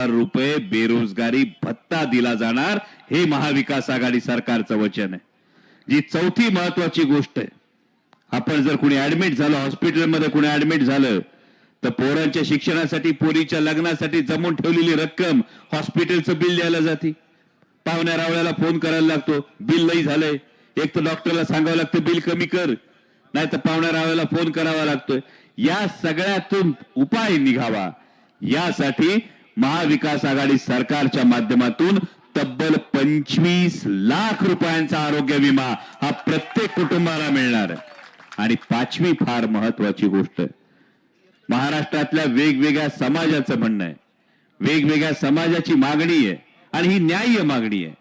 हजार रुपये बेरोजगारी भत्ता दिला जाणार हे महाविकास आघाडी सरकारचं वचन आहे. जी चौथी महत्वाची गोष्ट आहे. आपण जर कुणी ऍडमिट झालं हॉस्पिटलमध्ये कुणी ऍडमिट झालं तर पोरांच्या शिक्षणासाठी पोरीच्या लग्नासाठी जमून ठेवलेली रक्कम हॉस्पिटलचं बिल द्यायला जाते. पाहुण्या रावळ्याला फोन करायला लागतो बिल लई झालंय. एक तर डॉक्टरला सांगावं लागतं बिल कमी कर. नाही तर पाहुण्या रावळ्याला फोन करावा लागतोय. या सगळ्यातून उपाय निघावा. यासाठी महाविकास आघाडी सरकारच्या माध्यमातून तब्बल पंचवीस लाख रुपयांचा आरोग्य विमा हा प्रत्येक कुटुंबाला मिळणार. आहे आणि पाचवी फार महत्वाची गोष्ट महाराष्ट्रातल्या वेगवेगळ्या समाजाचं म्हणणं आहे. वेगवेगळ्या समाजाची मागणी आहे आणि ही न्याय्य मागणी आहे.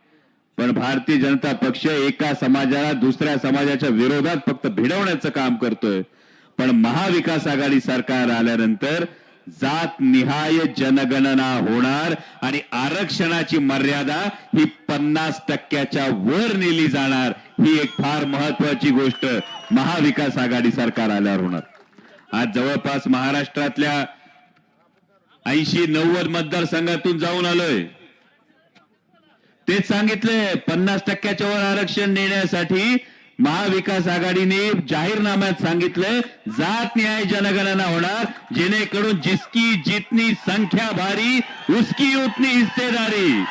पण भारतीय जनता पक्ष एका समाजाला दुसऱ्या समाजाच्या विरोधात फक्त भिडवण्याचं काम करतोय. पण महाविकास आघाडी सरकार आल्यानंतर जात निहाय जनगणना होणार आणि आरक्षणाची मर्यादा ही पन्नास टक्क्याच्या वर नेली जाणार. ही एक फार महत्वाची गोष्ट महाविकास आघाडी सरकार आल्यावर होणार. आज जवळपास महाराष्ट्रातल्या ऐंशी नव्वद मतदारसंघातून जाऊन आलोय. तेच सांगितलंय पन्नास टक्क्याच्या वर आरक्षण देण्यासाठी महाविकास आघाडीने जाहीरनाम्यात सांगितलंय जात न्याय जनगणना होणार जेणेकरून जिसकी जितनी संख्या भारी उसकी उतनी हिस्सेदारी.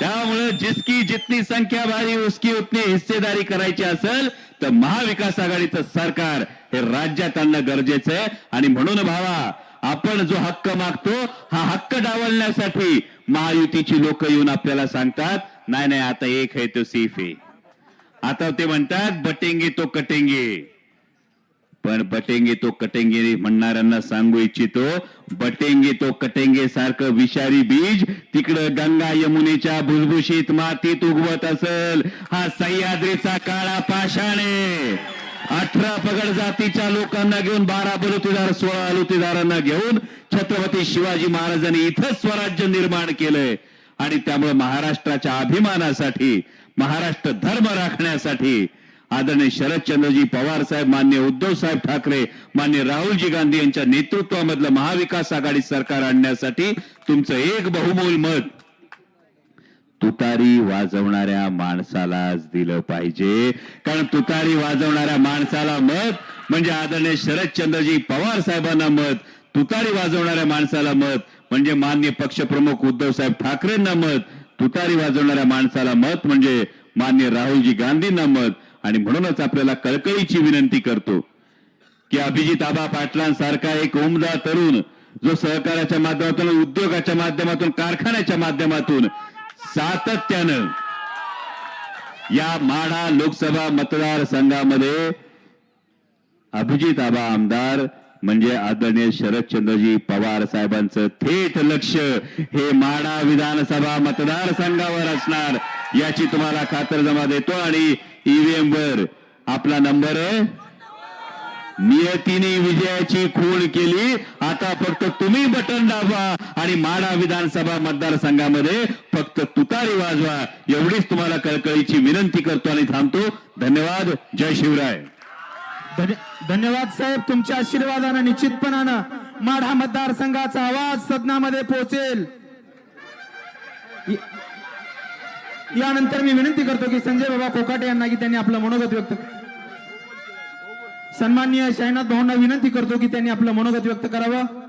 त्यामुळे जिसकी जितनी संख्या भारी उसकी उतनी हिस्सेदारी करायची असेल तर महाविकास आघाडीचं सरकार हे राज्यात आणणं गरजेचं आहे. आणि म्हणून भावा आपण जो हक्क मागतो हा हक्क डावलण्यासाठी महायुतीची लोक येऊन आपल्याला सांगतात नाही नाही आता एक है तो सेफ आहे. आता ते म्हणतात बटेंगे तो कटेंगे. पण बटेंगे तो कटेंगे म्हणणाऱ्यांना सांगू इच्छितो बटेंगे तो कटेंगे सारखं विषारी बीज तिकडं गंगा यमुनेच्या भुसभुशीत मातीत उगवत असल. हा सह्याद्रीचा काळा पाषाणे. अठरा पगड जातीच्या लोकांना घेऊन बारा बलुतेदार सोळा अलुतेदारांना घेऊन छत्रपती शिवाजी महाराजांनी इथं स्वराज्य निर्माण केलंय. आणि त्यामुळे महाराष्ट्राच्या अभिमानासाठी महाराष्ट्र धर्म राखण्यासाठी आदरणीय शरदचंद्रजी पवार साहेब मान्य उद्धव साहेब ठाकरे मान्य राहुलजी गांधी यांच्या नेतृत्वामधलं महाविकास आघाडी सरकार आणण्यासाठी तुमचं एक बहुमोल मत तुतारी वाजवणाऱ्या माणसालाच दिलं पाहिजे. कारण तुतारी वाजवणाऱ्या माणसाला मत म्हणजे आदरणीय शरदचंद्रजी पवार साहेबांना मत तुतारी वाजवणाऱ्या माणसाला मत म्हणजे मान्य पक्षप्रमुख उद्धव साहेब ठाकरेंना मत तुतारी वाजवणाऱ्या माणसाला मत म्हणजे मान्य राहुलजी गांधींना मत. आणि म्हणूनच आपल्याला कळकळीची विनंती करतो की अभिजित आबा पाटलांसारखा एक उमदा तरुण जो सहकाराच्या माध्यमातून उद्योगाच्या माध्यमातून कारखान्याच्या माध्यमातून सातत्यानं या माढा लोकसभा मतदारसंघामध्ये अभिजित आबा आमदार म्हणजे आदरणीय शरदचंद्रजी पवार साहेबांचं थेट लक्ष हे माडा विधानसभा मतदारसंघावर असणार याची तुम्हाला खातरजमा देतो आणि ईव्हीएम वर आपला नंबर नियतीने विजयाची खूण केली. आता फक्त तुम्ही बटन दाबा आणि माडा विधानसभा मतदारसंघामध्ये फक्त तुतारी वाजवा. एवढीच तुम्हाला कळकळीची विनंती करतो आणि थांबतो. धन्यवाद. जय शिवराय. धन्यवाद धन्यवाद साहेब तुमच्या आशीर्वादानं निश्चितपणानं माढा मतदारसंघाचा आवाज सदनामध्ये पोहोचेल. यानंतर मी विनंती करतो की संजय बाबा कोकाटे यांना की त्यांनी आपलं मनोगत व्यक्त सन्माननीय शहनाथ भाऊंना विनंती करतो की त्यांनी आपलं मनोगत व्यक्त करावं.